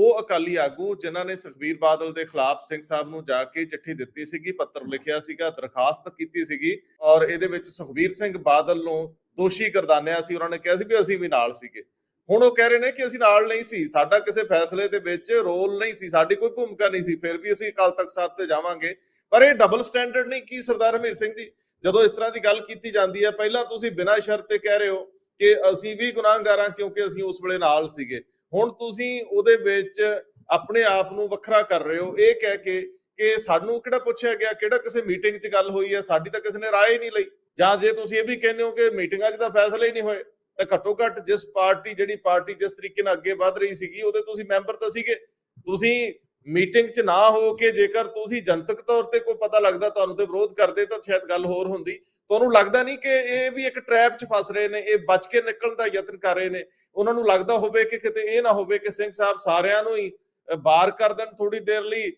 ਉਹ ਅਕਾਲੀ ਆਗੂ ਜਿਨ੍ਹਾਂ ਨੇ ਸੁਖਬੀਰ ਬਾਦਲ ਦੇ ਖਿਲਾਫ ਸਿੰਘ ਸਾਹਿਬ ਨੂੰ ਜਾ ਕੇ ਚਿੱਠੀ ਦਿੱਤੀ ਸੀਗੀ, ਪੱਤਰ ਲਿਖਿਆ ਸੀਗਾ, ਦਰਖਾਸਤ ਕੀਤੀ ਸੀਗੀ ਔਰ ਇਹਦੇ ਵਿੱਚ ਸੁਖਬੀਰ ਸਿੰਘ ਬਾਦਲ ਨੂੰ ਦੋਸ਼ੀ ਕਰਦਾਨਿਆ ਸੀ, ਉਹਨਾਂ ਨੇ ਕਿਹਾ ਸੀ ਵੀ ਅਸੀਂ ਵੀ ਨਾਲ ਸੀਗੇ। ਹੁਣ ਉਹ ਕਹਿ ਰਹੇ ਨੇ ਕਿ ਅਸੀਂ ਨਾਲ ਨਹੀਂ ਸੀ, ਸਾਡਾ ਕਿਸੇ ਫੈਸਲੇ ਦੇ ਵਿੱਚ ਰੋਲ ਨਹੀਂ ਸੀ, ਸਾਡੀ ਕੋਈ ਭੂਮਿਕਾ ਨਹੀਂ ਸੀ, ਫਿਰ ਵੀ ਅਸੀਂ ਅਕਾਲ ਤਖਤ ਸਾਹਿਬ ਤੇ ਜਾਵਾਂਗੇ। ਪਰ ਇਹ ਡਬਲ ਸਟੈਂਡਰਡ ਨਹੀਂ ਕੀ ਸਰਦਾਰ ਹਮੀਰ ਸਿੰਘ ਜੀ? ਜਦੋਂ ਇਸ ਤਰ੍ਹਾਂ ਦੀ ਗੱਲ ਕੀਤੀ ਜਾਂਦੀ ਹੈ, ਪਹਿਲਾਂ ਤੁਸੀਂ ਬਿਨਾਂ ਸ਼ਰਤ ਤੇ ਕਹਿ ਰਹੇ ਹੋ ਕਿ ਅਸੀਂ ਵੀ ਗੁਨਾਹਗਾਰਾਂ ਕਿਉਂਕਿ ਅਸੀਂ ਉਸ ਵੇਲੇ ਨਾਲ ਸੀਗੇ। ਹੁਣ ਤੁਸੀਂ ਉਹਦੇ ਵਿੱਚ ਆਪਣੇ ਆਪ ਨੂੰ ਵੱਖਰਾ ਕਰ ਰਹੇ ਹੋ। ਇਹ ਕਹਿ ਕੇ ਕਿ ਸਾਨੂੰ ਕਿਹੜਾ ਪੁੱਛਿਆ ਗਿਆ, ਕਿਹੜਾ ਕਿਸੇ ਮੀਟਿੰਗ 'ਚ ਗੱਲ ਹੋਈ ਹੈ, ਸਾਡੀ ਤਾਂ ਕਿਸੇ ਨੇ ਰਾਏ ਨਹੀਂ ਲਈ। ਜਾਂ ਜੇ ਤੁਸੀਂ ਇਹ ਵੀ ਕਹਿੰਦੇ ਹੋ ਕਿ ਮੀਟਿੰਗਾਂ 'ਚ ਤਾਂ ਫੈਸਲੇ ਹੀ ਨਹੀਂ ਹੋਏ, ਤਾਂ ਘੱਟੋ ਘੱਟ ਜਿਸ ਪਾਰਟੀ, ਜਿਹੜੀ ਪਾਰਟੀ ਜਿਸ ਤਰੀਕੇ ਨਾਲ ਅੱਗੇ ਵਧ ਰਹੀ ਸੀਗੀ, ਉਹਦੇ ਤੁਸੀਂ ਮੈਂਬਰ ਤਾਂ ਸੀਗੇ। ਤੁਸੀਂ ਮੀਟਿੰਗ 'ਚ ਨਾ ਹੋ ਕੇ ਜੇਕਰ ਤੁਸੀਂ ਜਨਤਕ ਤੌਰ ਤੇ ਕੋਈ ਪਤਾ ਲੱਗਦਾ ਤੁਹਾਨੂੰ ਤੇ ਵਿਰੋਧ ਕਰਦੇ ਤਾਂ ਸ਼ਾਇਦ ਗੱਲ ਹੋਰ ਹੁੰਦੀ। ਤੁਹਾਨੂੰ ਲੱਗਦਾ ਨਹੀਂ ਕਿ ਇਹ ਵੀ ਇੱਕ ਟ੍ਰੈਪ 'ਚ ਫਸ ਰਹੇ ਨੇ, ਇਹ ਬਚ ਕੇ ਨਿਕਲਣ ਦਾ ਯਤਨ ਕਰ ਰਹੇ ਨੇ। ਉਹਨਾਂ ਨੂੰ ਲੱਗਦਾ ਹੋਵੇ ਕਿ ਕਿਤੇ ਇਹ ਨਾ ਹੋਵੇ ਕਿ ਸਿੰਘ ਸਾਹਿਬ ਸਾਰਿਆਂ ਨੂੰ ਹੀ ਬਾਹਰ ਕਰ ਦੇਣ ਥੋੜੀ ਦੇਰ ਲਈ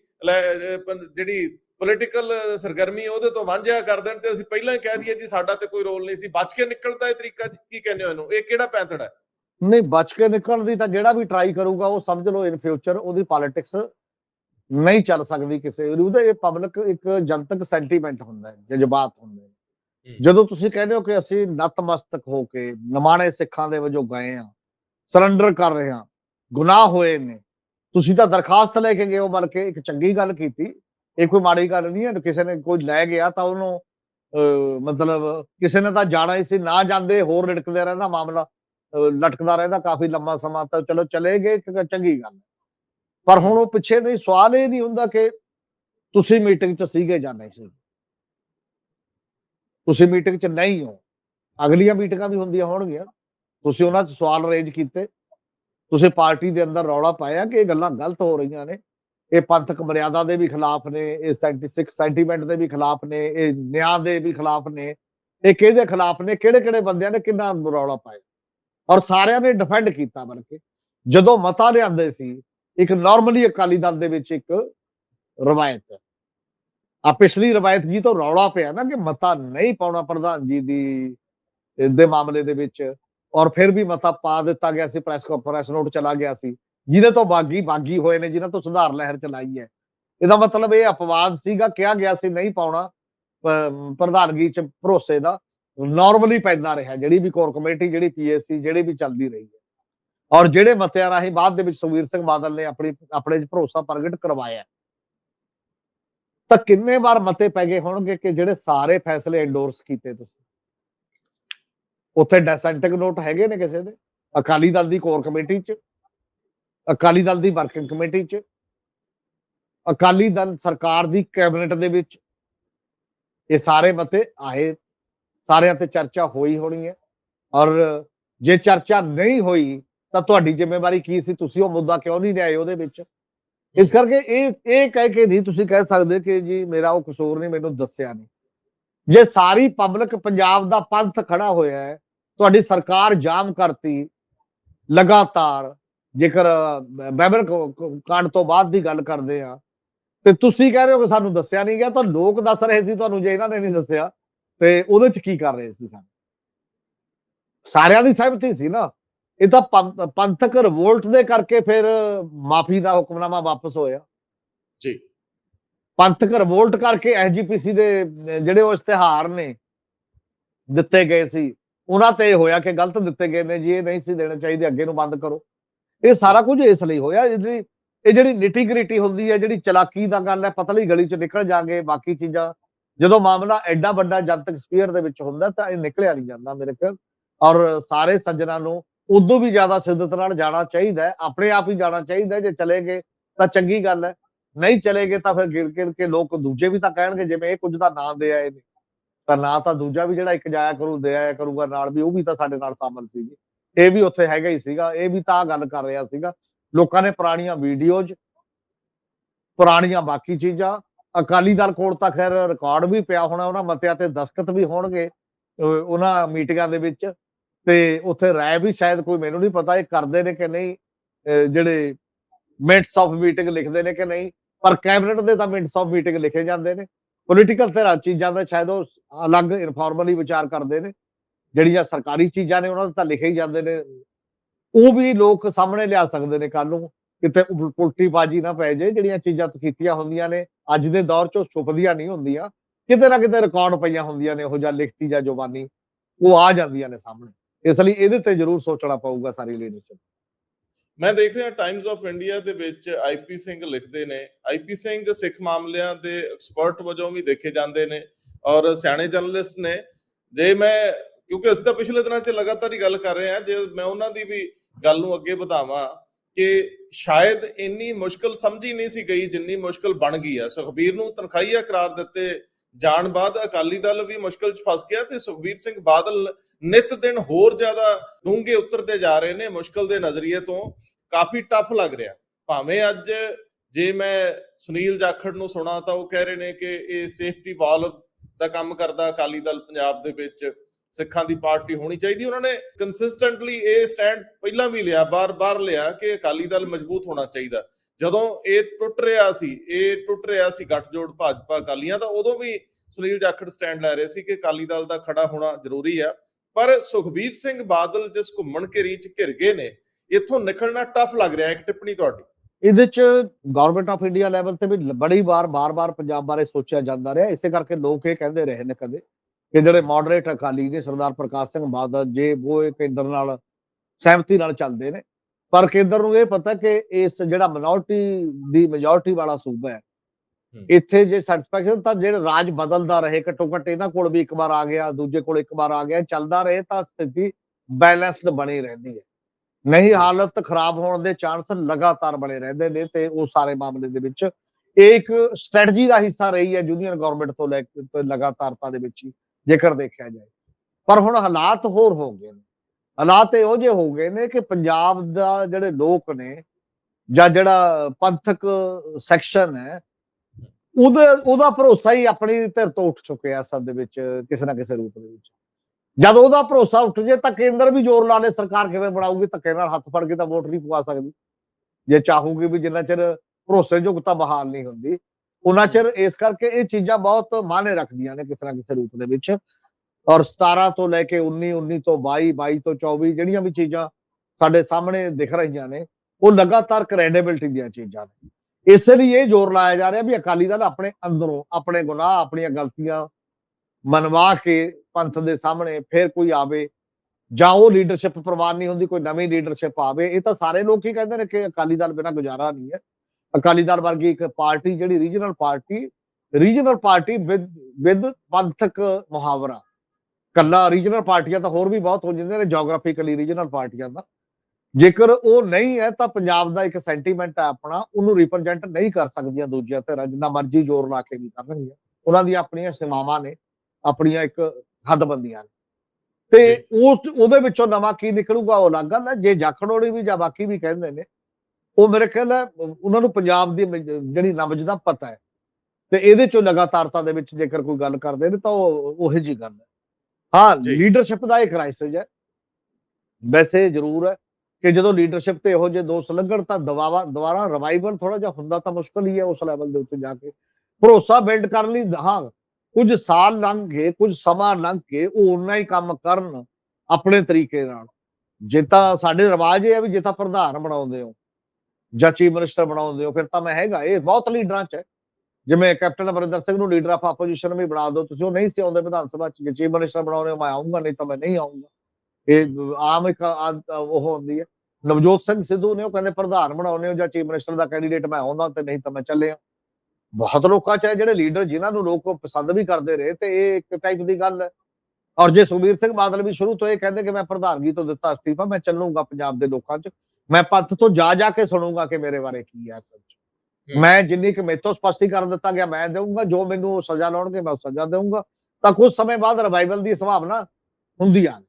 ਜਿਹੜੀ ਪੋਲੀਟੀਕਲ ਸਰਗਰਮੀ ਉਹਦੇ ਤੋਂ ਵਾਂਝਿਆ ਕਰ ਦੇਣ ਤੇ ਅਸੀਂ ਪਹਿਲਾਂ ਹੀ ਕਹਿ ਦਈਏ ਜੀ ਸਾਡਾ ਤੇ ਕੋਈ ਰੋਲ ਨਹੀਂ ਸੀ। ਬਚ ਕੇ ਨਿਕਲਣ ਦਾ ਇਹ ਤਰੀਕਾ ਕੀ ਕਹਿੰਦੇ ਹੋ ਇਹਨੂੰ? ਇਹ ਕਿਹੜਾ ਪੈਂਤੜ ਹੈ? ਨਹੀਂ ਬਚ ਕੇ ਨਿਕਲਣ ਦੀ ਤਾਂ ਜਿਹੜਾ ਵੀ ਟਰਾਈ ਕਰੂਗਾ ਉਹ ਸਮਝ ਲਓ ਇਨ ਫਿਊਚਰ ਉਹਦੀ ਪੋਲਿਟਿਕਸ ਨਹੀਂ ਚੱਲ ਸਕਦੀ ਕਿਸੇ ਉਹਦਾ ਇਹ ਪਬਲਿਕ ਇੱਕ ਜਨਤਕ ਸੈਂਟੀਮੈਂਟ ਹੁੰਦਾ ਹੈ ਜਜ਼ਬਾਤ ਹੁੰਦੇ। ਜਦੋਂ ਤੁਸੀਂ ਕਹਿੰਦੇ ਹੋ ਕਿ ਅਸੀਂ ਨਤਮਸਤਕ ਹੋ ਕੇ ਨਮਾਣੇ ਸਿੱਖਾਂ ਦੇ ਵਜੋਂ ਗਏ ਆ ਸਰੈਂਡਰ ਕਰ ਰਹੇ ਆ ਗੁਨਾਹ ਹੋਏ ਨੇ। ਤੁਸੀਂ ਤਾਂ ਦਰਖਾਸਤ ਲੈ ਕੇ ਗਏ ਹੋ ਬਲਕਿ ਇੱਕ ਚੰਗੀ ਗੱਲ ਕੀਤੀ। ਇਹ ਕੋਈ ਮਾੜੀ ਗੱਲ ਨਹੀਂ ਹੈ ਕਿਸੇ ਨੇ ਕੋਈ ਲੈ ਗਿਆ ਤਾਂ ਉਹਨੂੰ ਅਹ, ਮਤਲਬ ਕਿਸੇ ਨੇ ਤਾਂ ਜਾਣਾ ਹੀ ਸੀ ਨਾ ਜਾਂਦੇ ਹੋਰ ਲਟਕਦੇ ਰਹਿੰਦਾ ਮਾਮਲਾ। ਲਟਕਦਾ ਰਹਿੰਦਾ ਕਾਫੀ ਲੰਮਾ ਸਮਾਂ ਤਾਂ ਚਲੋ ਚਲੇ ਗਏ ਇੱਕ ਚੰਗੀ ਗੱਲ ਪਰ ਹੁਣ ਉਹ ਪਿੱਛੇ ਨਹੀਂ ਸਵਾਲ ਇਹ ਨਹੀਂ ਹੁੰਦਾ ਕਿ ਤੁਸੀਂ ਮੀਟਿੰਗ 'ਚ ਸੀਗੇ ਜਾਂ ਨਹੀਂ ਸੀ ਤੁਸੀਂ ਮੀਟਿੰਗ 'ਚ ਨਹੀਂ ਹੋ। ਅਗਲੀਆਂ ਮੀਟਿੰਗਾਂ ਵੀ ਹੁੰਦੀਆਂ ਹੋਣਗੀਆਂ। ਤੁਸੀਂ ਉਹਨਾਂ 'ਚ ਸਵਾਲ ਰੇਜ ਕੀਤੇ। ਤੁਸੀਂ ਪਾਰਟੀ ਦੇ ਅੰਦਰ ਰੌਲਾ ਪਾਇਆ ਕਿ ਇਹ ਗੱਲਾਂ ਗਲਤ ਹੋ ਰਹੀਆਂ ਨੇ? ਇਹ ਪੰਥਕ ਮਰਿਆਦਾ ਦੇ ਵੀ ਖਿਲਾਫ ਨੇ, ਇਹ ਸਾਇੰਟਿਫਿਕ ਸੈਂਟੀਮੈਂਟ ਦੇ ਵੀ ਖਿਲਾਫ ਨੇ, ਇਹ ਨਿਆਂ ਦੇ ਵੀ ਖਿਲਾਫ ਨੇ। ਇਹ ਕਿਹਦੇ ਖਿਲਾਫ ਨੇ? ਕਿਹੜੇ ਕਿਹੜੇ ਬੰਦਿਆਂ ਨੇ ਕਿੰਨਾ ਰੌਲਾ ਪਾਇਆ? ਔਰ ਸਾਰਿਆਂ ਨੇ ਡਿਫੈਂਡ ਕੀਤਾ ਬਲਕਿ, ਜਦੋਂ ਮਤਾ ਲਿਆਂਦੇ ਸੀ, ਇੱਕ ਨਾਰਮਲੀ ਅਕਾਲੀ ਦਲ ਦੇ ਵਿੱਚ ਇੱਕ ਰਵਾਇਤ। ਆ ਪਿਛਲੀ ਰਵਾਇਤ ਜੀ ਤੋਂ ਰੌਲਾ ਪਿਆ ਨਾ ਕਿ ਮਤਾ ਨਹੀਂ ਪਾਉਣਾ ਪ੍ਰਧਾਨ ਜੀ ਦੀ, ਦੇ ਮਾਮਲੇ ਦੇ ਵਿੱਚ। ਔਰ ਫਿਰ ਵੀ ਮਤਾ ਪਾ ਦਿੱਤਾ ਗਿਆ ਸੀ ਪ੍ਰੈਸ ਕਾਨਫਰੰਸ ਨੋਟ ਚਲਾ ਗਿਆ ਸੀ। ਜਿਹਦੇ ਤੋਂ ਬਾਗੀ ਬਾਗੀ ਹੋਏ ਨੇ ਜਿਨ੍ਹਾਂ ਤੋਂ ਸੁਧਾਰ ਲਹਿਰ ਚਲਾਈ ਹੈ। ਇਹਦਾ ਮਤਲਬ ਇਹ ਅਪਵਾਦ ਸੀਗਾ, ਕਿਹਾ ਗਿਆ ਸੀ ਨਹੀਂ ਪਾਉਣਾ ਪ੍ਰਧਾਨਗੀ ਚ ਭਰੋਸੇ ਦਾ। ਨਾਰਮਲੀ ਪੈਂਦਾ ਰਿਹਾ, ਜਿਹੜੀ ਵੀ ਕੋਰ ਕਮੇਟੀ ਜਿਹੜੀ ਪੀਐਸਸੀ ਜਿਹੜੀ ਵੀ ਚੱਲਦੀ ਰਹੀ ਹੈ। ਔਰ ਜਿਹੜੇ ਮਤਿਆਂ ਰਾਹੀਂ ਬਾਅਦ ਦੇ ਵਿੱਚ ਸੁਖਵੀਰ ਸਿੰਘ ਬਾਦਲ ਨੇ ਆਪਣੀ, ਆਪਣੇ ਭਰੋਸਾ ਪ੍ਰਗਟ ਕਰਵਾਇਆ ਤਾਂ ਕਿੰਨੇ ਵਾਰ ਮਤੇ ਪੈ ਗਏ ਹੋਣਗੇ ਕਿ ਜਿਹੜੇ ਸਾਰੇ ਫੈਸਲੇ ਐਂਡੋਰਸ ਕੀਤੇ ਤੁਸੀਂ? ਉੱਥੇ ਡੈਸੈਂਟਿੰਗ ਨੋਟ ਹੈਗੇ ਨੇ ਕਿਸੇ ਦੇ, ਅਕਾਲੀ ਦਲ ਦੀ ਕੋਰ ਕਮੇਟੀ 'ਚ, ਅਕਾਲੀ ਦਲ ਦੀ ਵਰਕਿੰਗ ਕਮੇਟੀ 'ਚ, ਅਕਾਲੀ ਦਲ ਸਰਕਾਰ ਦੀ ਕੈਬਨਿਟ ਦੇ ਵਿੱਚ, ਇਹ ਸਾਰੇ ਮਤੇ ਆਏ, ਸਾਰਿਆਂ ਤੇ ਚਰਚਾ ਹੋਈ ਹੋਣੀ ਹੈ, ਔਰ ਜੇ ਚਰਚਾ ਨਹੀਂ ਹੋਈ, ਤਾਂ ਤੁਹਾਡੀ ਜ਼ਿੰਮੇਵਾਰੀ ਕੀ ਸੀ? ਤੁਸੀਂ ਉਹ ਮੁੱਦਾ ਕਿਉਂ ਨਹੀਂ ਲਿਆਏ ਉਹਦੇ ਵਿੱਚ? ਇਸ ਕਰਕੇ ਇਹ ਇਹ ਕਹਿ ਕੇ ਨਹੀਂ ਤੁਸੀਂ ਕਹਿ ਸਕਦੇ ਕਿ ਜੀ ਮੇਰਾ ਉਹ ਕਸੂਰ ਨਹੀਂ, ਮੈਨੂੰ ਦੱਸਿਆ ਨਹੀਂ। ਜੇ ਸਾਰੀ ਪਬਲਿਕ ਪੰਜਾਬ ਦਾ ਪੰਥ ਖੜਾ ਹੋਇਆ ਹੈ ਤੁਹਾਡੀ ਸਰਕਾਰ ਜਾਮ ਕਰਤੀ ਲਗਾਤਾਰ ਜੇਕਰ ਬਾਈਬਲ ਕਾਂਡ ਤੋਂ ਬਾਅਦ ਦੀ ਗੱਲ ਕਰਦੇ ਆ ਤੇ ਤੁਸੀਂ ਕਹਿ ਰਹੇ ਹੋ ਕਿ ਸਾਨੂੰ ਦੱਸਿਆ ਨਹੀਂ ਗਿਆ ਤਾਂ ਲੋਕ ਦੱਸ ਰਹੇ ਸੀ ਤੁਹਾਨੂੰ ਜੇ ਇਹਨਾਂ ਨੇ ਨਹੀਂ ਦੱਸਿਆ ਤੇ ਉਹਦੇ ਚ ਕੀ ਕਰ ਰਹੇ ਸੀ ਸਾਨੂੰ? ਸਾਰਿਆਂ ਦੀ ਸਹਿਮਤੀ ਸੀ ਨਾ। ਇਹ ਤਾਂ ਪੰਥ- ਪੰਥਕ ਰਿਵੋਲਟ ਦੇ ਕਰਕੇ ਫਿਰ ਮਾਫੀ ਦਾ ਹੁਕਮਨਾਮਾ ਵਾਪਸ ਹੋਇਆ। ਜੀ। ਪੰਥਕ ਰਿਵੋਲਟ ਕਰਕੇ ਐਸਜੀਪੀਸੀ ਦੇ ਜਿਹੜੇ ਉਹ ਇਸ਼ਤਿਹਾਰ ਨੇ ਦਿੱਤੇ ਗਏ ਸੀ। ਉਹਨਾਂ ਤੇ ਇਹ ਹੋਇਆ ਕਿ ਗਲਤ ਦਿੱਤੇ ਗਏ ਨੇ ਜੀ, ਇਹ ਨਹੀਂ ਸੀ ਦੇਣੇ ਚਾਹੀਦੇ, ਅੱਗੇ ਨੂੰ ਬੰਦ ਕਰੋ। ਇਹ ਸਾਰਾ ਕੁਝ ਇਸ ਲਈ ਹੋਇਆ ਜਿਹੜੀ, ਇਹ ਜਿਹੜੀ ਨਿਟੀ ਗ੍ਰਿਟੀ ਹੁੰਦੀ ਹੈ, ਜਿਹੜੀ ਚਲਾਕੀ ਦਾ ਗੱਲ ਹੈ, ਪਤਲੀ ਗਲੀ ਚ ਨਿਕਲ ਜਾਗੇ, ਬਾਕੀ ਚੀਜ਼ਾਂ, ਜਦੋਂ ਮਾਮਲਾ ਐਡਾ ਵੱਡਾ ਜਨਤਕ ਸਪੀਅਰ ਦੇ ਵਿੱਚ ਹੁੰਦਾ, ਤਾਂ ਇਹ ਨਿਕਲਿਆ ਨਹੀਂ ਜਾਂਦਾ ਮੇਰੇ ਕੋਲ। ਔਰ ਸਾਰੇ ਸੱਜਣਾ ਨੂੰ ਉਦੋਂ ਵੀ ਜ਼ਿਆਦਾ ਸਿੱਧਤ ਨਾਲ ਜਾਣਾ ਚਾਹੀਦਾ ਹੈ, ਆਪਣੇ ਆਪ ਹੀ ਜਾਣਾ ਚਾਹੀਦਾ ਜੇ ਚਲੇ ਗਏ ਤਾਂ ਚੰਗੀ ਗੱਲ ਹੈ, ਨਹੀਂ ਚਲੇ ਗਏ ਤਾਂ ਫਿਰ ਗਿਰ ਗਿਰ ਕੇ ਲੋਕ ਦੂਜੇ ਵੀ ਤਾਂ ਕਹਿਣਗੇ, ਜਿਵੇਂ ਇਹ ਕੁਝ ਦਾ ਨਾਂ ਦੇ ਆਏ ਨੇ। ਤਾਂ ਨਾ ਤਾਂ ਦੂਜਾ ਵੀ ਜਿਹੜਾ ਇੱਕ ਜਾਇਆ ਕਰੂ ਦੇ ਆਇਆ ਕਰੂਗਾ ਨਾਲ ਵੀ, ਉਹ ਵੀ ਤਾਂ ਸਾਡੇ ਨਾਲ ਸ਼ਾਮਲ ਸੀ ਜੀ ਇਹ ਵੀ ਉੱਥੇ ਹੈਗਾ ਹੀ ਸੀਗਾ, ਇਹ ਵੀ ਤਾਂ ਗੱਲ ਕਰ ਰਿਹਾ ਸੀਗਾ। ਲੋਕਾਂ ਨੇ ਪੁਰਾਣੀਆਂ ਵੀਡੀਓਜ਼ ਪੁਰਾਣੀਆਂ ਬਾਕੀ ਚੀਜ਼ਾਂ, ਅਕਾਲੀ ਦਲ ਕੋਲ ਤਾਂ ਖੈਰ ਰਿਕਾਰਡ ਵੀ ਪਿਆ ਹੋਣਾ, ਉਹਨਾਂ ਮਤਿਆਂ ਤੇ ਦਸਖਤ ਵੀ ਹੋਣਗੇ ਉਹਨਾਂ ਮੀਟਿੰਗਾਂ ਦੇ ਵਿੱਚ। ਤੇ ਉੱਥੇ ਰਾਏ ਵੀ ਸ਼ਾਇਦ ਕੋਈ ਮੈਨੂੰ ਨਹੀਂ ਪਤਾ, ਇਹ ਕਰਦੇ ਨੇ ਕਿ ਨਹੀਂ ਜਿਹੜੇ ਮਿੰਟਸ ਆਫ ਮੀਟਿੰਗ ਲਿਖਦੇ ਨੇ ਕਿ ਨਹੀਂ, ਪਰ ਕੈਬਨਿਟ ਦੇ ਤਾਂ ਮਿੰਟਸ ਆਫ ਮੀਟਿੰਗ ਲਿਖੇ ਜਾਂਦੇ ਨੇ। ਪੋਲੀਟੀਕਲ ਧਿਰਾਂ ਚੀਜ਼ਾਂ ਦਾ ਸ਼ਾਇਦ ਉਹ ਅਲੱਗ ਇਨਫਾਰਮਲੀ ਵਿਚਾਰ ਕਰਦੇ ਨੇ। ਜਿਹੜੀਆਂ ਸਰਕਾਰੀ ਚੀਜ਼ਾਂ ਨੇ, ਉਹਨਾਂ ਦੇ ਤਾਂ ਲਿਖੇ ਹੀ ਜਾਂਦੇ ਨੇ। ਉਹ ਵੀ ਲੋਕ ਸਾਹਮਣੇ ਲਿਆ ਸਕਦੇ ਨੇ ਕੱਲ ਨੂੰ। ਕਿਤੇ ਉਲ- ਬਾਜੀ ਨਾ ਪੈ ਜੇ ਜਿਹੜੀਆਂ ਚੀਜ਼ਾਂ ਕੀਤੀਆਂ ਹੁੰਦੀਆਂ ਨੇ। ਅੱਜ ਦੇ ਦੌਰ 'ਚ ਉਹ ਛੁਪਦੀਆਂ ਨਹੀਂ ਹੁੰਦੀਆਂ। ਕਿਤੇ ਨਾ ਕਿਤੇ ਰਿਕਾਰਡ ਪਈਆਂ ਹੁੰਦੀਆਂ ਨੇ ਉਹ ਜਾਂ ਲਿਖਤੀ ਜਾਂ ਜ਼ੁਬਾਨੀ। ਉਹ ਆ ਜਾਂਦੀਆਂ ਨੇ ਸਾਹਮਣੇ। ਇਸ ਲਈ ਇਹਦੇ ਤੇ ਜ਼ਰੂਰ ਸੋਚਣਾ ਪਊਗਾ ਸਾਰੀ ਲੀਡਰਸ਼ਿਪ ਮੈਂ ਦੇਖ ਰਿਹਾ ਟਾਈਮਜ਼ ਆਫ ਇੰਡੀਆ ਦੇ ਵਿੱਚ ਆਈਪੀ ਸਿੰਘ ਲਿਖਦੇ ਨੇ। ਆਈਪੀ ਸਿੰਘ ਸਿੱਖ ਮਾਮਲਿਆਂ ਦੇ ਐਕਸਪਰਟ ਵਜੋਂ ਵੀ ਦੇਖੇ ਜਾਂਦੇ ਨੇ ਔਰ ਸਿਆਣੇ ਜਰਨਲਿਸਟ ਨੇ। ਜੇ ਮੈਂ, ਕਿਉਂਕਿ ਅਸੀਂ ਤਾਂ ਪਿਛਲੇ ਦਿਨਾਂ 'ਚ ਲਗਾਤਾਰ ਹੀ ਗੱਲ ਕਰ ਰਹੇ ਹਾਂ, ਜੇ ਮੈਂ ਉਹਨਾਂ ਦੀ ਵੀ ਗੱਲ ਨੂੰ ਅੱਗੇ ਵਧਾਵਾਂ ਕਿ ਸ਼ਾਇਦ ਇੰਨੀ ਮੁਸ਼ਕਲ ਸਮਝੀ ਨਹੀਂ ਸੀ ਗਈ ਜਿੰਨੀ ਮੁਸ਼ਕਲ ਬਣ ਗਈ ਆ। ਸੁਖਬੀਰ ਨੂੰ ਤਨਖਾਹੀਆ ਕਰਾਰ ਦਿੱਤੇ ਜਾਣ ਬਾਅਦ ਅਕਾਲੀ ਦਲ ਵੀ ਮੁਸ਼ਕਲ 'ਚ ਫਸ ਗਿਆ ਤੇ ਸੁਖਬੀਰ ਸਿੰਘ ਬਾਦਲ ਨਿਤ ਦਿਨ ਹੋਰ ਜ਼ਿਆਦਾ ਡੂੰਘੇ ਉਤਰਦੇ ਜਾ ਰਹੇ ਨੇ ਮੁਸ਼ਕਲ ਦੇ ਨਜ਼ਰੀਏ ਤੋਂ, ਕਾਫੀ ਟਫ ਲੱਗ ਰਿਹਾ। ਭਾਵੇਂ ਅੱਜ ਜੇ ਮੈਂ ਸੁਨੀਲ ਜਾਖੜ ਨੂੰ ਸੁਣਾ ਤਾਂ ਉਹ ਕਹਿ ਰਹੇ ਨੇ ਕਿ ਇਹ ਸੇਫਟੀ ਵਾਲਵ ਦਾ ਕੰਮ ਕਰਦਾ ਅਕਾਲੀ ਦਲ ਪੰਜਾਬ ਦੇ ਵਿੱਚ, ਸਿੱਖਾਂ ਦੀ ਪਾਰਟੀ ਹੋਣੀ ਚਾਹੀਦੀ। ਉਹਨਾਂ ਨੇ ਕੰਸਿਸਟੈਂਟਲੀ ਇਹ ਸਟੈਂਡ ਪਹਿਲਾਂ ਵੀ ਲਿਆ, ਬਾਰ-ਬਾਰ ਲਿਆ ਕਿ ਅਕਾਲੀ ਦਲ ਮਜ਼ਬੂਤ ਹੋਣਾ ਚਾਹੀਦਾ। ਜਦੋਂ ਇਹ ਟੁੱਟ ਰਿਹਾ ਸੀ, ਇਹ ਟੁੱਟ ਰਿਹਾ ਸੀ ਗੱਠਜੋੜ ਭਾਜਪਾ ਅਕਾਲੀਆਂ ਤਾਂ ਉਦੋਂ ਵੀ ਸੁਨੀਲ ਜਾਖੜ ਸਟੈਂਡ ਲੈ ਰਹੇ ਸੀ ਕਿ ਅਕਾਲੀ ਦਲ ਦਾ ਖੜਾ ਹੋਣਾ ਜ਼ਰੂਰੀ ਆ। ਪਰ ਸੁਖਬੀਰ ਸਿੰਘ ਬਾਦਲ ਜਿਸ ਘੁੰਮਣ ਕੇ ਰੀਚ ਘਿਰ ਗਏ ਨੇ, ਇੱਥੋਂ ਨਿਕਲਣਾ ਟਫ ਲੱਗ ਰਿਹਾ, ਇੱਕ ਟਿੱਪਣੀ ਤੁਹਾਡੀ। ਇਹਦੇ ਚ ਗਵਰਨਮੈਂਟ ਆਫ ਇੰਡੀਆ ਲੈਵਲ ਤੇ ਵੀ ਬੜੀ ਵਾਰ ਬਾਰ-ਬਾਰ ਪੰਜਾਬ ਬਾਰੇ ਸੋਚਿਆ ਜਾਂਦਾ ਰਿਹਾ। ਇਸੇ ਕਰਕੇ ਲੋਕ ਇਹ ਕਹਿੰਦੇ ਰਹੇ ਨੇ ਕਦੇ ਕਿ ਜਿਹੜੇ ਮੋਡਰੇਟ ਅਕਾਲੀ ਨੇ, ਸਰਦਾਰ ਪ੍ਰਕਾਸ਼ ਸਿੰਘ ਬਾਦਲ, ਜੇ ਉਹ ਕੇਂਦਰ ਨਾਲ ਸਹਿਮਤੀ ਨਾਲ ਚੱਲਦੇ ਨੇ। ਪਰ ਕੇਂਦਰ ਨੂੰ ਇਹ ਪਤਾ ਕਿ ਇਸ ਜਿਹੜਾ ਮਿਨੋਰਟੀ ਦੀ ਮੈਜੋਰਟੀ ਵਾਲਾ ਸੂਬਾ ਹੈ ਇੱਥੇ ਜੇ ਸੈਟੀਸਫੈਕਸ਼ਨ ਤਾਂ ਜਿਹੜਾ ਰਾਜ ਬਦਲਦਾ ਰਹੇ ਘੱਟੋ ਘੱਟ ਇਹਨਾਂ ਕੋਲ ਵੀ ਇੱਕ ਵਾਰ ਆ ਗਿਆ ਦੂਜੇ ਕੋਲ ਇੱਕ ਵਾਰ ਆ ਗਿਆ ਚੱਲਦਾ ਰਹੇ ਤਾਂ ਸਥਿਤੀ ਬੈਲੈਂਸਡ ਬਣੀ ਰਹਿੰਦੀ ਹੈ। ਨਹੀਂ ਹਾਲਤ ਖਰਾਬ ਹੋਣ ਦੇ ਚਾਂਸ ਲਗਾਤਾਰ ਬਣੇ ਰਹਿੰਦੇ ਨੇ ਤੇ ਉਹ ਸਾਰੇ ਮਾਮਲੇ ਦੇ ਵਿੱਚ ਇਹ ਇੱਕ ਸਟ੍ਰੈਟਜੀ ਦਾ ਹਿੱਸਾ ਰਹੀ ਹੈ ਯੂਨੀਅਨ ਗਵਰਨਮੈਂਟ ਤੋਂ ਲੈ ਕੇ ਲਗਾਤਾਰਤਾ ਦੇ ਵਿੱਚ ਹੀ ਜੇਕਰ ਦੇਖਿਆ ਜਾਏ। ਪਰ ਹੁਣ ਹਾਲਾਤ ਹੋਰ ਹੋ ਗਏ ਨੇ। ਹਾਲਾਤ ਇਹੋ ਜਿਹੇ ਹੋ ਗਏ ਨੇ ਕਿ ਪੰਜਾਬ ਦਾ ਜਿਹੜੇ ਲੋਕ ਨੇ ਜਾਂ ਜਿਹੜਾ ਪੰਥਕ ਸੈਕਸ਼ਨ ਹੈ ਉਹਦੇ, ਉਹਦਾ ਭਰੋਸਾ ਹੀ ਆਪਣੀ ਧਿਰ ਤੋਂ ਉੱਠ ਚੁੱਕਿਆ ਅਸਲ ਦੇ ਵਿੱਚ, ਕਿਸੇ ਨਾ ਕਿਸੇ ਰੂਪ ਦੇ ਵਿੱਚ। ਜਦ ਉਹਦਾ ਭਰੋਸਾ ਉੱਠ ਜੇ ਤਾਂ ਕੇਂਦਰ ਵੀ ਜ਼ੋਰ ਲਾ ਲੇ ਸਰਕਾਰ ਕਿਵੇਂ ਬਣਾਊਗੀ, ਧੱਕੇ ਨਾਲ ਹੱਥ ਫੜ ਕੇ ਤਾਂ ਵੋਟ ਨਹੀਂ ਪਵਾ ਸਕਦੀ। ਜੇ ਚਾਹੂਗੀ ਵੀ ਜਿੰਨਾ ਚਿਰ ਭਰੋਸੇਯੋਗਤਾ ਬਹਾਲ ਨਹੀਂ ਹੁੰਦੀ ਉਹਨਾਂ ਚਿਰ ਇਸ ਕਰਕੇ ਇਹ ਚੀਜ਼ਾਂ ਬਹੁਤ ਮਾਨੇ ਰੱਖਦੀਆਂ ਨੇ ਕਿਸੇ ਨਾ ਕਿਸੇ ਰੂਪ ਦੇ ਵਿੱਚ। ਔਰ 17 ਤੋਂ ਲੈ ਕੇ 19 19 ਤੋਂ 22 22 ਤੋਂ 24 ਜਿਹੜੀਆਂ ਵੀ ਚੀਜ਼ਾਂ ਸਾਡੇ ਸਾਹਮਣੇ ਦਿਖ ਰਹੀਆਂ ਨੇ, ਉਹ ਲਗਾਤਾਰ ਕ੍ਰੈਡੀਬਿਲਟੀ ਦੀਆਂ ਚੀਜ਼ਾਂ ਨੇ। ਇਸੇ ਲਈ ਇਹ ਜ਼ੋਰ ਲਾਇਆ ਜਾ ਰਿਹਾ ਵੀ ਅਕਾਲੀ ਦਲ ਆਪਣੇ ਅੰਦਰੋਂ, ਆਪਣੇ ਗੁਨਾਹ, ਆਪਣੀਆਂ ਗਲਤੀਆਂ ਮਨਵਾ ਕੇ ਪੰਥ ਦੇ ਸਾਹਮਣੇ ਫਿਰ ਕੋਈ ਆਵੇ ਜਾਂ ਉਹ ਲੀਡਰਸ਼ਿਪ ਪ੍ਰਵਾਨ ਨਹੀਂ ਹੁੰਦੀ, ਕੋਈ ਨਵੀਂ ਲੀਡਰਸ਼ਿਪ ਆਵੇ, ਇਹ ਤਾਂ ਸਾਰੇ ਲੋਕ ਹੀ ਕਹਿੰਦੇ ਨੇ ਕਿ ਅਕਾਲੀ ਦਲ ਬਿਨਾਂ ਗੁਜ਼ਾਰਾ ਨਹੀਂ ਹੈ। ਅਕਾਲੀ ਦਲ ਵਰਗੀ ਇੱਕ ਪਾਰਟੀ ਜਿਹੜੀ regional party regional party with with ਪੰਥਕ ਮੁਹਾਵਰਾ। ਕੱਲਾ ਰੀਜਨਲ ਪਾਰਟੀਆਂ ਤਾਂ ਹੋਰ ਵੀ ਬਹੁਤ ਹੋ ਜਾਂਦੀਆਂ ਨੇ ਜੀਓਗ੍ਰਾਫਿਕਲੀ ਰੀਜਨਲ ਪਾਰਟੀਆਂ ਦਾ ਜੇਕਰ ਉਹ ਨਹੀਂ ਹੈ ਤਾਂ ਪੰਜਾਬ ਦਾ ਇੱਕ ਸੈਂਟੀਮੈਂਟ ਹੈ ਆਪਣਾ ਉਹਨੂੰ ਰਿਪਰੈਜ਼ੈਂਟ ਨਹੀਂ ਕਰ ਸਕਦੀਆਂ ਦੂਜੀਆਂ ਧਿਰਾਂ ਜਿੰਨਾ ਮਰਜ਼ੀ ਜ਼ੋਰ ਲਾ ਕੇ ਵੀ ਕਰਨਗੀਆਂ। ਉਹਨਾਂ ਦੀਆਂ ਆਪਣੀਆਂ ਸੀਮਾਵਾਂ ਨੇ ਆਪਣੀਆਂ ਇੱਕ ਹੱਦਬੰਦੀਆਂ ਨੇ। ਤੇ ਉਹ ਉਹਦੇ ਵਿੱਚੋਂ ਨਵਾਂ ਕੀ ਨਿਕਲੂਗਾ ਉਹ ਅਲੱਗ ਗੱਲ ਹੈ। ਜੇ ਜਾਖੜੋੜੀ ਵੀ ਜਾਂ ਬਾਕੀ ਵੀ ਕਹਿੰਦੇ ਨੇ ਉਹ ਮੇਰੇ ਖਿਆਲ ਹੈ ਉਹਨਾਂ ਨੂੰ ਪੰਜਾਬ ਦੀ ਜਿਹੜੀ ਨਬਜ ਦਾ ਪਤਾ ਹੈ। ਤੇ ਇਹਦੇ ਚੋਂ ਲਗਾਤਾਰਤਾ ਦੇ ਵਿੱਚ ਜੇਕਰ ਕੋਈ ਗੱਲ ਕਰਦੇ ਨੇ ਤਾਂ ਉਹ ਉਹੇ ਜੀ ਗੱਲ ਹੈ। ਹਾਂ। ਲੀਡਰਸ਼ਿਪ ਦਾ ਇੱਕ ਕ੍ਰਾਈਸਿਸ ਹੈ। ਵੈਸੇ ਜ਼ਰੂਰ ਹੈ। ਕਿ ਜਦੋਂ ਲੀਡਰਸ਼ਿਪ ਤੇ ਇਹੋ ਜਿਹੇ ਦੋਸ਼ ਲੱਗਣ ਤਾਂ ਦਵਾਵਾ ਦੁਬਾਰਾ ਰਿਵਾਈਵਲ ਥੋੜਾ ਜਿਹਾ ਹੁੰਦਾ ਤਾਂ ਮੁਸ਼ਕਲ ਹੀ ਹੈ ਉਸ ਲੈਵਲ ਦੇ ਉੱਤੇ ਜਾ ਕੇ। ਭਰੋਸਾ ਬਿਲਡ ਕਰਨ ਲਈ, ਹਾਂ, ਕੁਝ ਸਾਲ ਲੰਘ ਗਏ, ਕੁਝ ਸਮਾਂ ਲੰਘ ਕੇ ਉਹ ਉਨਾ ਹੀ ਕੰਮ ਕਰਨ ਆਪਣੇ ਤਰੀਕੇ ਨਾਲ। ਜੇ ਤਾਂ ਸਾਡੇ ਰਿਵਾਜ ਇਹ ਹੈ ਵੀ ਜੇ ਤਾਂ ਪ੍ਰਧਾਨ ਬਣਾਉਂਦੇ ਹੋ, ਜਾਂ ਚੀਫ ਮਿਨਿਸਟਰ ਬਣਾਉਂਦੇ ਹੋ, ਫਿਰ ਤਾਂ ਮੈਂ ਹੈਗਾ, ਇਹ ਬਹੁਤ ਲੀਡਰਾਂ ਚ ਹੈ। ਜਿਵੇਂ ਕੈਪਟਨ ਅਮਰਿੰਦਰ ਸਿੰਘ ਨੂੰ ਲੀਡਰ ਆਫ ਆਪੋਜੀਸ਼ਨ ਵੀ ਬਣਾ ਦਿਓ, ਤੁਸੀਂ ਉਹ ਨਹੀਂ ਸੀ ਆਉਂਦੇ ਵਿਧਾਨ ਸਭਾ ਚ, ਜੇ ਚੀਫ ਮਿਨਿਸਟਰ ਬਣਾਉਣੇ ਹੋ, ਮੈਂ ਆਉਂਗਾ ਨਹੀਂ ਤਾਂ ਮੈਂ ਨਹੀਂ ਆਉਂਗਾ ਇਹ ਆਮ ਇੱਕ ਉਹ ਹੁੰਦੀ ਹੈ। ਨਵਜੋਤ ਸਿੰਘ ਸਿੱਧੂ ਨੇ ਉਹ ਕਹਿੰਦੇ ਪ੍ਰਧਾਨ ਬਣਾਉਣੇ ਹੋ ਜਾਂ ਚੀਫ ਮਿਨਿਸਟਰ ਦਾ ਕੈਂਡੀਡੇਟ ਮੈਂ ਆਉਂਦਾ ਤੇ ਨਹੀਂ ਤਾਂ ਮੈਂ ਚੱਲਿਆ ਬਹੁਤ ਲੋਕਾਂ ਚ ਹੈ ਜਿਹੜੇ ਲੀਡਰ ਜਿਨ੍ਹਾਂ ਨੂੰ ਲੋਕ ਪਸੰਦ ਵੀ ਕਰਦੇ ਰਹੇ ਤੇ ਇਹ ਇੱਕ ਟਾਈਪ ਦੀ ਗੱਲ ਹੈ। ਔਰ ਜੇ ਸੁਖਬੀਰ ਸਿੰਘ ਬਾਦਲ ਵੀ ਸ਼ੁਰੂ ਤੋਂ ਇਹ ਕਹਿੰਦੇ ਕਿ ਮੈਂ ਪ੍ਰਧਾਨਗੀ ਤੋਂ ਦਿੱਤਾ ਅਸਤੀਫਾ ਮੈਂ ਚੱਲੂਗਾ ਪੰਜਾਬ ਦੇ ਲੋਕਾਂ ਚ। ਮੈਂ ਪੰਥ ਤੋਂ ਜਾ ਜਾ ਕੇ ਸੁਣੂਗਾ ਕਿ ਮੇਰੇ ਬਾਰੇ ਕੀ ਹੈ ਸੱਚ। ਮੈਂ ਜਿੰਨੀ ਕਿ ਮੇਤੋਂ ਸਪਸ਼ਟੀਕਰਨ ਦਿੱਤਾ ਗਿਆ ਮੈਂ ਦੇਵਾਂਗਾ ਜੋ ਮੈਨੂੰ ਸਜ਼ਾ ਲਾਉਣਗੇ ਮੈਂ ਸਜ਼ਾ ਦੇਵਾਂਗਾ ਤਾਂ ਕੁਝ ਸਮੇਂ ਬਾਅਦ ਰਿਵਾਈਵਲ ਦੀ ਸੰਭਾਵਨਾ ਹੁੰਦੀ ਆ।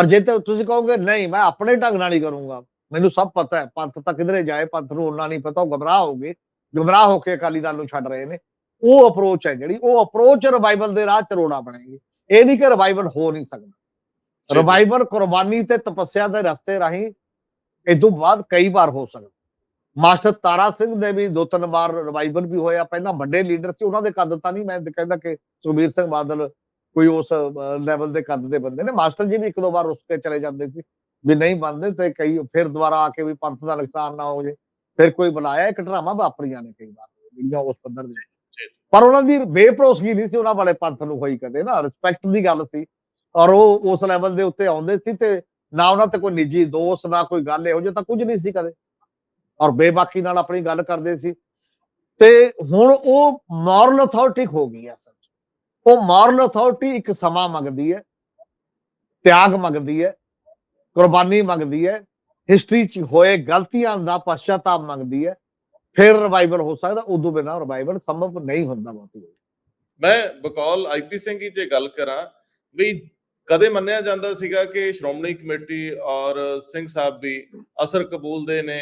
ਪਰ ਜੇ ਤੇ ਤੁਸੀਂ ਕਹੋਗੇ ਨਹੀਂ ਮੈਂ ਆਪਣੇ ਢੰਗ ਨਾਲ ਹੀ ਕਰੂੰਗਾ। ਮੈਨੂੰ ਸਭ ਪਤਾ ਹੈ ਪੰਥ ਤਾਂ ਕਿਧਰੇ ਜਾਏ ਪੰਥ ਨੂੰ ਉਹਨਾਂ ਨਹੀਂ ਪਤਾ ਉਹ ਗਮਰਾਹ ਹੋਗੇ ਗਮਰਾਹ ਹੋ ਕੇ ਅਕਾਲੀ ਦਲ ਨੂੰ ਛੱਡ ਰਹੇ ਨੇ। ਉਹ ਅਪਰੋਚ ਹੈ ਜਿਹੜੀ ਉਹ ਅਪਰੋਚ ਰਿਵਾਈਵਲ ਦੇ ਰਾਹ ਚ ਰੋੜਾ ਬਣੇਗੀ। ਇਹ ਨਹੀਂ ਕਿ ਰਿਵਾਈਵਲ ਹੋ ਨਹੀਂ ਸਕਦਾ। ਰਿਵਾਈਵਲ ਕੁਰਬਾਨੀ ਤੇ ਤਪੱਸਿਆ ਦੇ ਰਸਤੇ ਰਾਹੀਂ ਇਦੋਂ ਬਾਅਦ ਕਈ ਵਾਰ ਹੋ ਸਕਦਾ। ਮਾਸਟਰ ਤਾਰਾ ਸਿੰਘ ਦੇ ਵੀ ਦੋ ਤਿੰਨ ਵਾਰ ਰਿਵਾਈਵਲ ਵੀ ਹੋਇਆ। ਪਹਿਲਾਂ ਵੱਡੇ ਲੀਡਰ ਸੀ ਉਹਨਾਂ ਦੇ ਕੱਦ ਤਾਂ ਨਹੀਂ। ਮੈਂ ਕਹਿੰਦਾ ਕਿ ਸੁਖਬੀਰ ਸਿੰਘ ਬਾਦਲ ਕੋਈ ਉਸ ਲੈਵਲ ਦੇ ਕੱਦ ਦੇ ਬੰਦੇ ਨੇ। ਮਾਸਟਰ ਜੀ ਵੀ ਇੱਕ ਦੋ ਵਾਰ ਉਸ ਕੇ ਚਲੇ ਜਾਂਦੇ ਸੀ। ਵੀ ਨਹੀਂ ਬੰਦੇ ਤੇ ਕਈ ਫਿਰ ਦੁਬਾਰਾ ਆ ਕੇ ਵੀ ਪੰਥ ਦਾ ਨੁਕਸਾਨ ਨਾ ਹੋ ਜੇ। ਫਿਰ ਕੋਈ ਬੁਲਾਇਆ ਇੱਕ ਡਰਾਮਾ ਵਾਪਰੀਆਂ ਨੇ ਕਈ ਵਾਰ। ਜਿਹੜੀਆਂ ਉਸ ਪੱਧਰ ਦੇ। ਪਰ ਉਹਨਾਂ ਦੀ ਬੇਭਰੋਸਗੀ ਨਹੀਂ ਸੀ ਉਹਨਾਂ ਵਾਲੇ ਪੰਥ ਨੂੰ ਹੋਈ ਕਦੇ ਨਾ। ਰਿਸਪੈਕਟ ਦੀ ਗੱਲ ਸੀ। ਔਰ ਉਹ ਉਸ ਲੈਵਲ ਦੇ ਉੱਤੇ ਆਉਂਦੇ ਸੀ ਤੇ ਨਾ ਉਹਨਾਂ ਤੇ ਕੋਈ ਨਿੱਜੀ ਦੋਸਤ ਨਾ ਕੋਈ ਗੱਲ ਇਹੋ ਜਿਹਾ ਤਾਂ ਕੁਝ ਨਹੀਂ ਸੀ ਕਦੇ। ਔਰ ਬੇਬਾਕੀ ਨਾਲ ਆਪਣੀ ਗੱਲ ਕਰਦੇ ਸੀ। ਤੇ ਹੁਣ ਉਹ ਮੋਰਲ ਅਥਾਰਟੀ ਹੋ ਗਈ ਅਸਲ ਉਹ ਮੋਰਲ ਅਥਾਰਟੀ ਇੱਕ ਸਮਾਂ ਮੰਗਦੀ ਹੈ, ਤਿਆਗ ਮੰਗਦੀ ਹੈ, ਕੁਰਬਾਨੀ ਮੰਗਦੀ ਹੈ ਹਿਸਟਰੀ 'ਚ ਹੋਏ ਗਲਤੀਆਂ ਦਾ ਪਛਤਾਪ ਮੰਗਦੀ ਹੈ, ਫਿਰ ਰਿਵਾਈਵਲ ਹੋ ਸਕਦਾ, ਉਦੋਂ ਬਿਨਾਂ ਰਿਵਾਈਵਲ ਸੰਭਵ ਨਹੀਂ ਹੁੰਦਾ ਬਹੁਤੀ ਮੈਂ ਬਕੌਲ ਆਈਪੀ ਸਿੰਘ ਜੀ ਜੇ ਗੱਲ ਕਰਾਂ, ਵੀ ਕਦੇ ਮੰਨਿਆ ਜਾਂਦਾ ਸੀਗਾ ਕਿ ਸ਼੍ਰੋਮਣੀ ਕਮੇਟੀ ਔਰ ਸਿੰਘ ਸਾਹਿਬ ਵੀ ਅਸਰ ਕਬੂਲਦੇ ਨੇ,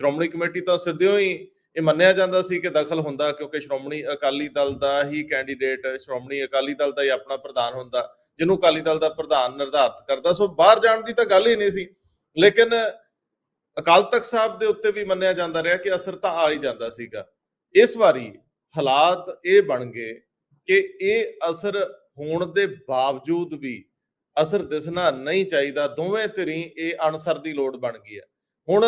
ਸ਼੍ਰੋਮਣੀ ਕਮੇਟੀ ਤਾਂ ਸਿੱਧਿਓ ਹੀ ਇਹ ਮੰਨਿਆ ਜਾਂਦਾ ਸੀ ਕਿ ਦਖਲ ਹੁੰਦਾ ਕਿਉਂਕਿ ਸ਼੍ਰੋਮਣੀ ਅਕਾਲੀ ਦਲ ਦਾ ਹੀ ਕੈਂਡੀਡੇਟ ਸ਼੍ਰੋਮਣੀ ਅਕਾਲੀ ਦਲ ਦਾ ਹੀ ਆਪਣਾ ਪ੍ਰਧਾਨ ਹੁੰਦਾ, ਜਿਹਨੂੰ ਅਕਾਲੀ ਦਲ ਦਾ ਪ੍ਰਧਾਨ ਨਿਰਧਾਰਤ ਕਰਦਾ, ਸੋ ਬਾਹਰ ਜਾਣ ਦੀ ਤਾਂ ਗੱਲ ਹੀ ਨਹੀਂ ਸੀ। ਲੇਕਿਨ ਅਕਾਲ ਤਖਤ ਸਾਹਿਬ ਦੇ ਉੱਤੇ ਵੀ ਮੰਨਿਆ ਜਾਂਦਾ ਰਿਹਾ ਕਿ ਅਸਰ ਤਾਂ ਆ ਹੀ ਜਾਂਦਾ ਸੀਗਾ। ਇਸ ਵਾਰੀ ਹਾਲਾਤ ਇਹ ਬਣ ਗਏ ਕਿ ਇਹ ਅਸਰ ਹੋਣ ਦੇ ਬਾਵਜੂਦ ਵੀ ਅਸਰ ਦਿਸਣਾ ਨਹੀਂ ਚਾਹੀਦਾ, ਦੋਵੇਂ ਧਿਰਾਂ ਇਹ ਅਨਸਰ ਦੀ ਲੋੜ ਬਣ ਗਈ ਹੈ। ਹੁਣ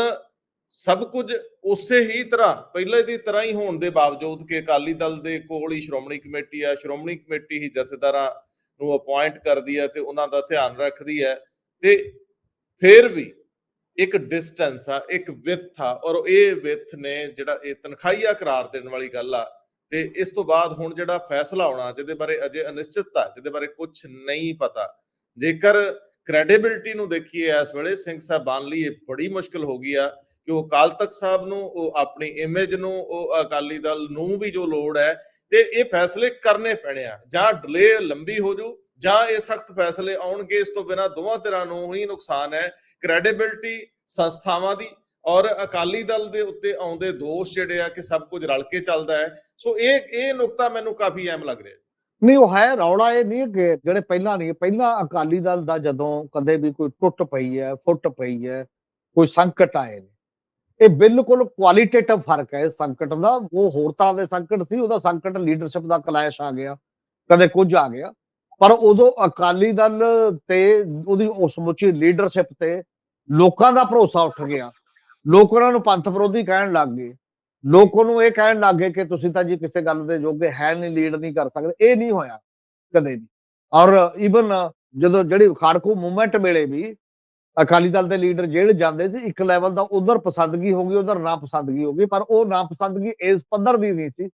ਸਭ ਕੁਝ ਉਸੇ ਹੀ ਤਰ੍ਹਾਂ, ਪਹਿਲੇ ਦੀ ਤਰ੍ਹਾਂ ਹੀ ਹੋਣ ਦੇ ਬਾਵਜੂਦ ਕਿ ਅਕਾਲੀ ਦਲ ਦੇ ਕੋਲ ਹੀ ਸ਼੍ਰੋਮਣੀ ਕਮੇਟੀ ਆ, ਸ਼੍ਰੋਮਣੀ ਕਮੇਟੀ ਹੀ ਜਥੇਦਾਰਾਂ ਨੂੰ ਅਪਾਇੰਟ ਕਰਦੀ ਹੈ ਤੇ ਉਹਨਾਂ ਦਾ ਧਿਆਨ ਰੱਖਦੀ ਹੈ ਤੇ ਫਿਰ ਵੀ ਇੱਕ ਡਿਸਟੈਂਸ ਆ, ਇੱਕ ਵਿੱਥ ਆ ਔਰ ਇਹ ਵਿੱਥ ਨੇ ਜਿਹੜਾ ਇਹ ਤਨਖਾਹੀਆ ਕਰਾਰ ਦੇਣ ਵਾਲੀ ਗੱਲ ਆ ਤੇ ਇਸ ਤੋਂ ਬਾਅਦ ਹੁਣ ਜਿਹੜਾ ਫੈਸਲਾ ਆਉਣਾ ਜਿਹਦੇ ਬਾਰੇ ਅਜੇ ਅਨਿਸ਼ਚਿਤਤਾ ਜਿਹਦੇ ਬਾਰੇ ਕੁਝ ਨਹੀਂ ਪਤਾ। ਜੇਕਰ ਕ੍ਰੈਡੀਬਿਲਟੀ ਨੂੰ ਦੇਖੀਏ ਇਸ ਵੇਲੇ, ਸਿੰਘ ਸਾਹਿਬਾਨ ਲਈ ਇਹ ਬੜੀ ਮੁਸ਼ਕਲ ਹੋ ਗਈ ਆ ਕਿ ਉਹ ਅਕਾਲ ਤਖਤ ਸਾਹਿਬ ਨੂੰ, ਉਹ ਆਪਣੀ ਇਮੇਜ ਨੂੰ, ਉਹ ਅਕਾਲੀ ਦਲ ਨੂੰ ਵੀ ਜੋ ਲੋੜ ਹੈ, ਤੇ ਇਹ ਫੈਸਲੇ ਕਰਨੇ ਪੈਣੇ ਆ। ਜਾਂ ਡਿਲੇ ਲੰਬੀ ਹੋ ਜੂ, ਜਾਂ ਇਹ ਸਖਤ ਫੈਸਲੇ ਆਉਣਗੇ, ਇਸ ਤੋਂ ਬਿਨਾ ਦੋਵਾਂ ਤਰ੍ਹਾਂ ਨੂੰ ਹੀ ਨੁਕਸਾਨ ਹੈ ਕ੍ਰੈਡੀਬਿਲਟੀ ਸੰਸਥਾਵਾਂ ਦੀ ਔਰ ਅਕਾਲੀ ਦਲ ਦੇ ਉੱਤੇ ਆਉਂਦੇ ਦੋਸ਼ ਜਿਹੜੇ ਆ ਕਿ ਸਭ ਕੁਝ ਰਲ ਕੇ ਚੱਲਦਾ ਹੈ। ਸੋ ਇਹ ਇਹ ਨੁਕਤਾ ਮੈਨੂੰ ਕਾਫੀ ਅਹਿਮ ਲੱਗ ਰਿਹਾ ਨਹੀਂ, ਉਹ ਹੈ ਰੌਲਾ ਇਹ ਨਹੀਂ ਕਿ ਜਿਹੜੇ ਪਹਿਲਾਂ ਨਹੀਂ, ਪਹਿਲਾਂ ਅਕਾਲੀ ਦਲ ਦਾ ਜਦੋਂ ਕਦੇ ਵੀ ਕੋਈ ਟੁੱਟ ਪਈ ਹੈ, ਫੁੱਟ ਪਈ ਹੈ, ਕੋਈ ਸੰਕਟ ਆਏ ਨੇ ਇਹ ਬਿਲਕੁਲ ਕੁਆਲੀਟੇਟਿਵ ਫ਼ਰਕ ਹੈ ਇਸ ਸੰਕਟ ਦਾ। ਉਹ ਹੋਰ ਤਰ੍ਹਾਂ ਦੇ ਸੰਕਟ ਸੀ, ਉਹਦਾ ਸੰਕਟ ਲੀਡਰਸ਼ਿਪ ਦਾ ਕਲੈਸ਼ ਆ ਗਿਆ, ਕਦੇ ਕੁਝ ਆ ਗਿਆ। ਪਰ ਉਦੋਂ ਅਕਾਲੀ ਦਲ ਤੇ ਉਹਦੀ ਉਸ ਸਮੁੱਚੀ ਲੀਡਰਸ਼ਿਪ ਤੇ ਲੋਕਾਂ ਦਾ ਭਰੋਸਾ ਉੱਠ ਗਿਆ। ਲੋਕ ਉਹਨਾਂ ਨੂੰ ਪੰਥ ਵਿਰੋਧੀ ਕਹਿਣ ਲੱਗ ਗਏ। ਲੋਕ ਉਹਨੂੰ ਇਹ ਕਹਿਣ ਲੱਗ ਗਏ ਕਿ ਤੁਸੀਂ ਤਾਂ ਜੀ ਕਿਸੇ ਗੱਲ ਦੇ ਜੋਗੇ ਹੈ ਨਹੀਂ ਲੀਡ ਨਹੀਂ ਕਰ ਸਕਦੇ। ਇਹ ਨਹੀਂ ਹੋਇਆ ਕਦੇ ਵੀ। ਔਰ ਈਵਨ ਜਦੋਂ ਜਿਹੜੀ ਖਾੜਕੂ ਮੂਵਮੈਂਟ ਵੇਲੇ ਵੀ ਅਕਾਲੀ ਦਲ ਦੇ ਲੀਡਰ ਜਿਹੜੇ ਜਾਂਦੇ ਸੀ ਇੱਕ ਲੈਵਲ ਦਾ ਉਧਰ ਪਸੰਦਗੀ ਹੋ ਗਈ ਉਧਰ ਨਾ ਪਸੰਦਗੀ ਹੋ ਗਈ ਪਰ ਉਹ ਨਾ ਪਸੰਦਗੀ ਇਸ ਪੱਧਰ ਦੀ ਨਹੀਂ ਸੀ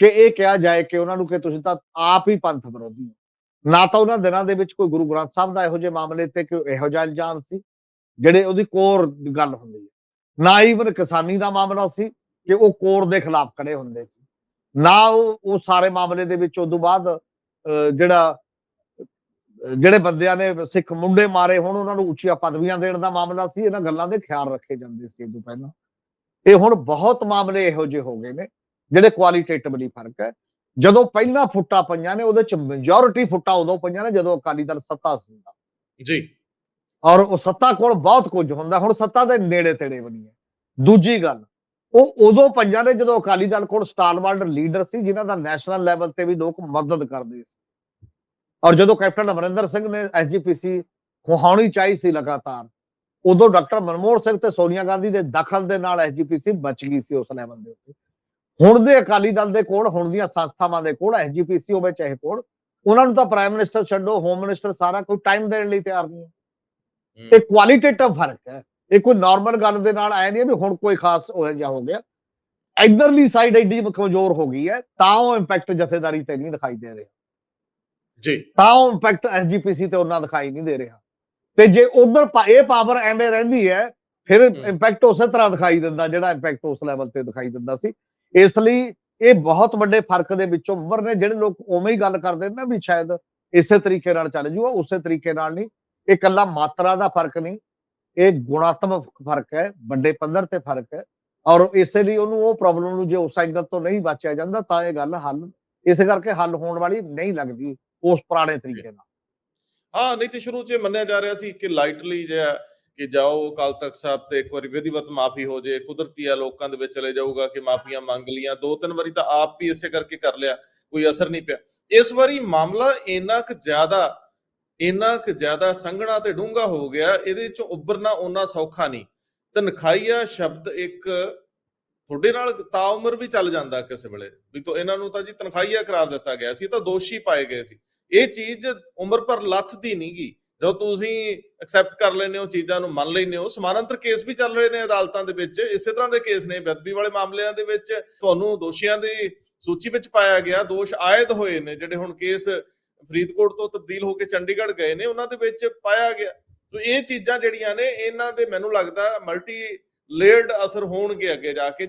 ਕਿ ਇਹ ਕਿਹਾ ਜਾਏ ਕਿ ਉਹਨਾਂ ਨੂੰ ਕਿ ਤੁਸੀਂ ਤਾਂ ਆਪ ਹੀ ਪੰਥ ਵਿਰੋਧੀ ਹੋ। ਨਾ ਤਾਂ ਉਹਨਾਂ ਦਿਨਾਂ ਦੇ ਵਿੱਚ ਕੋਈ ਗੁਰੂ ਗ੍ਰੰਥ ਸਾਹਿਬ ਦਾ ਇਹੋ ਜਿਹੇ ਮਾਮਲੇ ਤੇ ਕਿ ਇਹੋ ਜਿਹਾ ਇਲਜ਼ਾਮ ਸੀ ਜਿਹੜੇ ਉਹਦੀ ਕੋਰ ਗੱਲ ਹੁੰਦੀ ਹੈ। ਨਾ ਈਵਨ ਕਿਸਾਨੀ ਦਾ ਮਾਮਲਾ ਸੀ ਕਿ ਉਹ ਕੋਰ ਦੇ ਖਿਲਾਫ ਖੜੇ ਹੁੰਦੇ ਸੀ। ਨਾ ਉਹ ਉਹ ਸਾਰੇ ਮਾਮਲੇ ਦੇ ਵਿੱਚ ਉਦੋਂ ਬਾਅਦ ਅਹ, ਜਿਹੜਾ ਜਿਹੜੇ ਬੰਦਿਆਂ ਨੇ ਸਿੱਖ ਮੁੰਡੇ ਮਾਰੇ ਹੁਣ ਉਹਨਾਂ ਨੂੰ ਉੱਚੀਆਂ ਪਦਵੀਆਂ ਦੇਣ ਦਾ ਮਾਮਲਾ ਸੀ ਇਹਨਾਂ ਗੱਲਾਂ ਦੇ ਖਿਆਲ ਰੱਖੇ ਜਾਂਦੇ ਸੀ ਤੋਂ ਪਹਿਲਾਂ। ਇਹ ਹੁਣ ਬਹੁਤ ਮਾਮਲੇ ਇਹੋ ਜਿਹੇ ਹੋ ਗਏ ਨੇ ਜਿਹੜੇ ਕੁਆਲੀਟੇਟਿਵਲੀ ਫ਼ਰਕ ਹੈ। ਜਦੋਂ ਪਹਿਲਾਂ ਫੁੱਟਾਂ ਪਈਆਂ ਨੇ ਉਹਦੇ ਚ ਮੈਜੋਰਿਟੀ ਫੁੱਟਾਂ ਉਦੋਂ ਪਈਆਂ ਨੇ ਜਦੋਂ ਅਕਾਲੀ ਦਲ ਸੱਤਾ ਸੀ। ਜੀ। ਔਰ ਉਹ ਸੱਤਾ ਕੋਲ ਬਹੁਤ ਕੁਝ ਹੁੰਦਾ ਹੁਣ ਸੱਤਾ ਦੇ ਨੇੜੇ ਤੇੜੇ ਬਣੀ ਹੈ। ਦੂਜੀ ਗੱਲ ਉਹ ਉਦੋਂ ਪੰਜਾਂ ਨੇ ਜਦੋਂ ਅਕਾਲੀ ਦਲ ਕੋਲ ਸਟਾਲਵਰਡ ਲੀਡਰ ਸੀ ਜਿਨ੍ਹਾਂ ਦਾ ਨੈਸ਼ਨਲ ਲੈਵਲ ਤੇ ਵੀ ਲੋਕ ਮਦਦ ਕਰਦੇ ਸੀ। ਔਰ ਜਦੋਂ ਕੈਪਟਨ ਅਮਰਿੰਦਰ ਸਿੰਘ ਨੇ ਐਸਜੀਪੀਸੀ ਖੁਹਾਉਣੀ ਚਾਹੀ ਸੀ ਲਗਾਤਾਰ ਉਦੋਂ ਡਾਕਟਰ ਮਨਮੋਹਨ ਸਿੰਘ ਤੇ ਸੋਨੀਆ ਗਾਂਧੀ ਦੇ ਦਖਲ ਦੇ ਨਾਲ ਐਸਜੀਪੀਸੀ ਬਚ ਗਈ ਸੀ ਉਸ ਲੈਵਲ ਦੇ ਉੱਤੇ। ਹੁਣ ਦੇ ਅਕਾਲੀ ਦਲ ਦੇ ਕੋਲ ਹੁਣ ਦੀਆਂ ਸੰਸਥਾਵਾਂ ਦੇ ਕੋਲ ਐਸਜੀਪੀਸੀ ਹੋਵੇ ਚਾਹੇ ਕੋਲ ਉਹਨਾਂ ਨੂੰ ਤਾਂ ਪ੍ਰਾਈਮ ਮਿਨਿਸਟਰ ਛੱਡੋ ਹੋਮ ਮਿਨਿਸਟਰ ਸਾਰਾ ਕੋਈ ਟਾਈਮ ਦੇਣ ਲਈ ਤਿਆਰ ਨਹੀਂ ਹੈ। ਇਹ ਕੁਆਲੀਟੇਟਿਵ ਫ਼ਰਕ ਹੈ। ਇਹ ਕੋਈ ਨਾਰਮਲ ਗੱਲ ਦੇ ਨਾਲ ਆਇਆ ਨਹੀਂ ਵੀ ਹੁਣ ਕੋਈ ਖਾਸ ਹੋ ਜਾ ਹੋ ਗਿਆ। ਇਧਰਲੀ ਸਾਈਡ ਐਡੀ ਕਮਜ਼ੋਰ ਹੋ ਗਈ ਹੈ ਤਾਂ ਉਹ ਇੰਪੈਕਟ ਜਥੇਦਾਰੀ ਤੇ ਨਹੀਂ ਦਿਖਾਈ ਦੇ ਰਿਹਾ। ਜੀ। ਤਾਂ ਉਹ ਇੰਪੈਕਟ ਐਸਜੀਪੀਸੀ ਤੇ ਉਹਨਾਂ ਦਿਖਾਈ ਨਹੀਂ ਦੇ ਰਿਹਾ। ਤੇ ਜੇ ਉਧਰ ਇਹ ਪਾਵਰ ਐਵੇਂ ਰਹਿੰਦੀ ਹੈ ਫਿਰ। ਇੰਪੈਕਟ ਉਸੇ ਤਰ੍ਹਾਂ ਦਿਖਾਈ ਦਿੰਦਾ ਜਿਹੜਾ ਇੰਪੈਕਟ ਉਸ ਲੈਵਲ ਤੇ ਦਿਖਾਈ ਦਿੰਦਾ ਸੀ। ਇਸ ਲਈ ਇਹ ਬਹੁਤ ਵੱਡੇ ਫ਼ਰਕ ਦੇ ਵਿੱਚੋਂ ਉੱਭਰ ਨੇ ਜਿਹੜੇ ਲੋਕ ਉਵੇਂ ਹੀ ਗੱਲ ਕਰਦੇ ਨੇ ਨਾ ਵੀ ਸ਼ਾਇਦ ਇਸੇ ਤਰੀਕੇ ਨਾਲ ਚੱਲ ਜੂਗਾ ਉਸੇ ਤਰੀਕੇ ਨਾਲ ਨਹੀਂ। ਇਹ ਕੱਲਾ ਮਾਤਰਾ ਦਾ ਫ਼ਰਕ ਨਹੀਂ। ਇਹ ਗੁਣਾਤਮਕ ਫ਼ਰਕ ਹੈ ਵੱਡੇ ਪੱਧਰ ਤੇ ਫ਼ਰਕ ਹੈ। ਔਰ ਇਸੇ ਲਈ ਉਹਨੂੰ ਉਹ ਪ੍ਰੋਬਲਮ ਨੂੰ ਜੇ ਉਸ ਐਂਗਲ ਤੋਂ ਨਹੀਂ ਬਚਿਆ ਜਾਂਦਾ ਤਾਂ ਇਹ ਗੱਲ ਹੱਲ ਇਸੇ ਕਰਕੇ ਹੱਲ ਹੋਣ ਵਾਲੀ ਨਹੀਂ ਲੱਗਦੀ। ਉਸ ਪੁਰਾਣੇ ਤਰੀਕੇ ਨਾਲ। ਹਾਂ ਨਹੀਂ ਤੇ ਸ਼ੁਰੂ 'ਚ ਮੰਨਿਆ ਜਾ ਰਿਹਾ ਸੀ ਕਿ ਲਾਈਟਲੀ ਜਿਹਾ ਕਿ ਜਾਓ ਅਕਾਲ ਤਖਤ ਸਾਹਿਬ ਤੇ ਇੱਕ ਵਾਰੀ ਵਿਧੀਵਤ ਮਾਫੀ ਹੋ ਜੇ ਕੁਦਰਤੀ ਆ ਲੋਕਾਂ ਦੇ ਵਿੱਚ ਚਲੇ ਜਾਊਗਾ ਕਿ ਮਾਫੀਆਂ ਮੰਗ ਲੀਆਂ ਦੋ ਤਿੰਨ ਵਾਰੀ ਤਾਂ ਆਪ ਵੀ ਇਸੇ ਕਰਕੇ ਕਰ ਲਿਆ ਕੋਈ ਅਸਰ ਨਹੀਂ ਪਿਆ। ਇਸ ਵਾਰੀ ਮਾਮਲਾ ਇੰਨਾ ਕੁ ਜ਼ਿਆਦਾ ਇੰਨਾ ਕੁ ਜ਼ਿਆਦਾ ਸੰਘਣਾ ਤੇ ਡੂੰਘਾ ਹੋ ਗਿਆ ਇਹਦੇ ਚੋਂ ਉੱਭਰਨਾ ਉਹਨਾਂ ਸੌਖਾ ਨਹੀਂ। ਤਨਖਾਹੀਆ ਸ਼ਬਦ ਇੱਕ ਤੁਹਾਡੇ ਨਾਲ ਤਾਂ ਉਮਰ ਵੀ ਚੱਲ ਜਾਂਦਾ ਕਿਸੇ ਵੇਲੇ। ਵੀ ਤੋ ਇਹਨਾਂ ਨੂੰ ਤਾਂ ਜੀ ਤਨਖਾਹੀਆ ਕਰਾਰ ਦਿੱਤਾ ਗਿਆ ਸੀ ਤਾਂ ਦੋਸ਼ੀ ਪਾਏ ਗਏ ਸੀ। ਇਹ ਚੀਜ਼ ਉਮਰ ਪਰ ਲੱਥਦੀ ਨਹੀਂਗੀ। ਜਦੋਂ ਤੁਸੀਂ ਐਕਸੈਪਟ ਕਰ ਲੈਂਦੇ ਹੋ, ਚੀਜ਼ਾਂ ਨੂੰ ਮੰਨ ਲੈਂਦੇ ਹੋ, ਸਮਾਨਾਂਤਰ ਕੇਸ ਵੀ ਚੱਲ ਰਹੇ ਨੇ ਅਦਾਲਤਾਂ ਦੇ ਵਿੱਚ, ਇਸੇ ਤਰ੍ਹਾਂ ਦੇ ਕੇਸ ਨੇ ਬੇਅਦਬੀ ਵਾਲੇ ਮਾਮਲਿਆਂ ਦੇ ਵਿੱਚ, ਤੁਹਾਨੂੰ ਦੋਸ਼ੀਆਂ ਦੀ ਸੂਚੀ ਵਿੱਚ ਪਾਇਆ ਗਿਆ, ਦੋਸ਼ ਆਇਦ ਹੋਏ ਨੇ, ਜਿਹੜੇ ਹੁਣ ਕੇਸ ਫਰੀਦਕੋਟ ਤੋਂ ਤਬਦੀਲ ਹੋ ਕੇ ਚੰਡੀਗੜ੍ਹ ਗਏ ਨੇ, ਉਹਨਾਂ ਦੇ ਵਿੱਚ ਪਾਇਆ ਗਿਆ। ਤੋ ਇਹ ਚੀਜ਼ਾਂ ਜਿਹੜੀਆਂ ਨੇ, ਇਹਨਾਂ ਦੇ ਮੈਨੂੰ ਲੱਗਦਾ ਮਲਟੀ ਲੇਅਰਡ ਅਸਰ ਹੋਣਗੇ ਅੱਗੇ ਜਾ ਕੇ